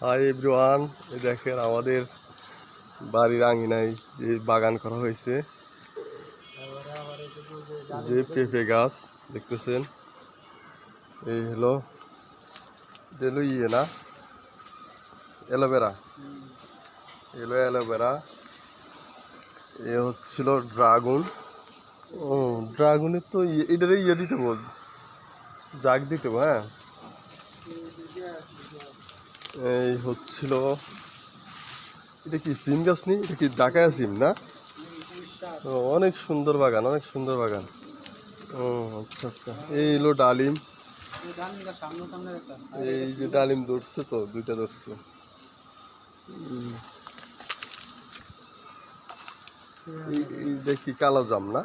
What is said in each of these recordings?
Hi everyone দেখেন আমাদের বাড়ির আঙিনায় যে বাগান করা হয়েছে। যে পেঁপে গাছ, দেখতেছেন? এই হলো হলো ইয়ে না? অ্যালোভেরা। এলো অ্যালোভেরা। এ হচ্ছিল ড্রাগন। ও, ড্রাগনের তো ইয়ে এটারে ইয়ে দিতে বল জাগ দিতে হ্যাঁ? এই হচ্ছিল, এটা কি সিম গাছ নেই এটা কি ডাকায়া সিম না? অনেক সুন্দর বাগান, অনেক সুন্দর বাগান। ও আচ্ছা আচ্ছা। এই হলো ডালিম। এই যে ডালিম ধরছে তো, দুইটা ধরছে। দেখি কালো জাম না?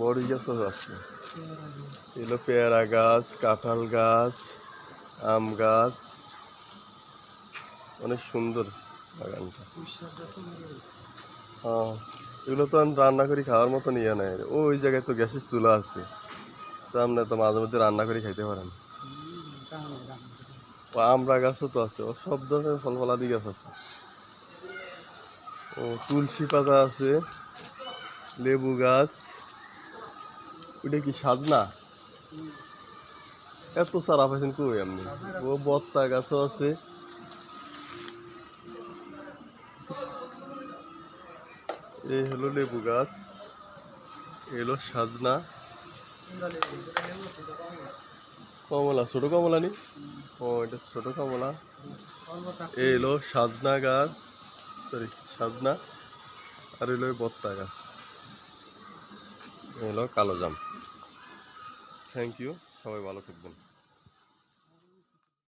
বড়ি গাছও আছে। এলো পেয়ারা গাছ, কাঁঠাল গাছ, আম গাছ। অনেক সুন্দর বাগানটা। হ্যাঁ এগুলো তো আমি রান্না করি, খাওয়ার মতো নিয়ে নেয় ওই জায়গায় তো গ্যাসের চুলা আছে। তো আপনি তো মাঝে মধ্যে রান্না করে খাইতে পারেন। ও আমড়া গাছও তো আছে। ও সব ধরনের ফল ফলাদি গাছ আছে। ও তুলসী পাতা আছে, লেবু গাছ। ওটা কি সাজনা? এত সারা পাইছেন কই আপনি? ও বত্তা গাছও আছে। এই হলো লেবু গাছ। এই হলো সাজনা। কমলা, ছোট কমলা নি? ও, এটা ছোট কমলা। এই হলো সাজনা গাছ। সরি সাজনা। আর এলো বত্তা গাছ। এই হলো কালো জাম। থ্যাংক ইউ সবাই ভালো থাকবেন।